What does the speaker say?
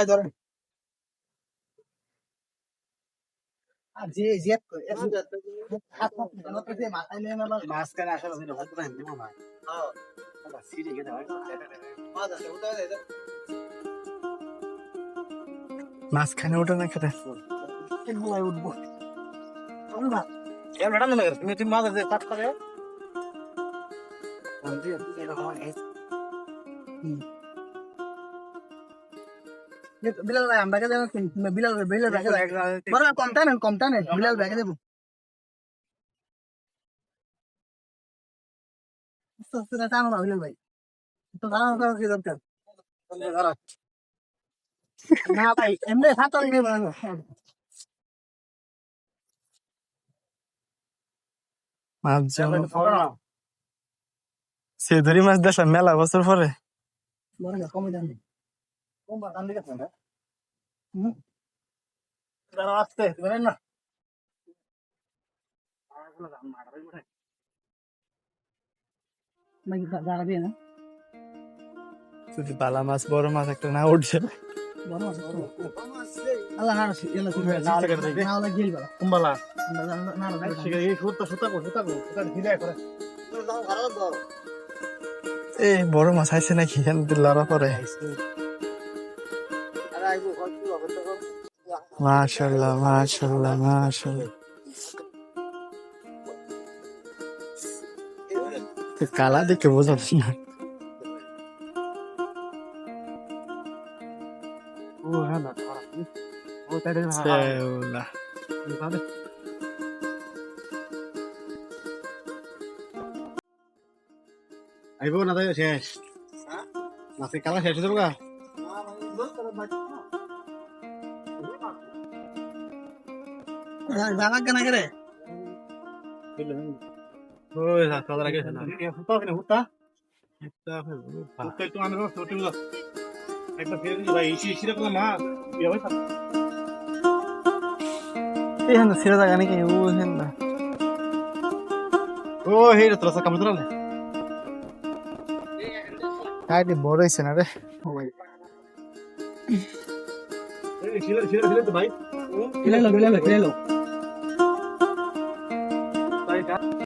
ভাই ধরেন। মাঝখানে না হয়। খেতে। উঠবো? বেটা না তুমি তুমি মাঝে বিলাল ভাই আমরা দেবো বিলাল বিলাল ব্যাগে বড় কম টানেন কম টানেন। বিলাল ব্যাগে দেবো। টানো না বিলাল ভাই। তো টানো টানো কি দরকার? না ভাই এমনি সাঁতার নিয়ে বানানো মাছ যেমন সে ধরি মাছ দেখলাম মেলা বছর পরে। বড় কমে টান কম বা দিকে না হুম দাঁড়াও আস্তে ধরেন না দাঁড়াবি না যদি বালা মাছ বড় মাছ একটা না উঠছে বড় মাছ বড় মাছ আল্লাহ না এলা তুমি না না না গিল কুম্বালা না না না এই সুতা সুতা কো সুতা কো সুতা ঢিলাই করে এ বড় মাছ আইছে নাকি লড়া পরে মাশাল্লাহ মাশাল্লাহ মাশাল্লাহ কালা দেখে বোঝা যাচ্ছে না। ও হ্যাঁ না তাই শ্যাওলা। আইবো না তাই শেষ। মাছের কালা শেষ হয়ে যাব। জানা কেন করে ওই সাদা লাগে না হুতা কিনা হুতা হুতা হুতা একটু আনব ছোট একটা ফেরে ভাই ইসি ইসি রকম মা ইয়া ভাই এখানে নাকি ও না ও হে বড় হয়েছে না রে। এই তো ভাই। বিলাল বিলাল বিলাল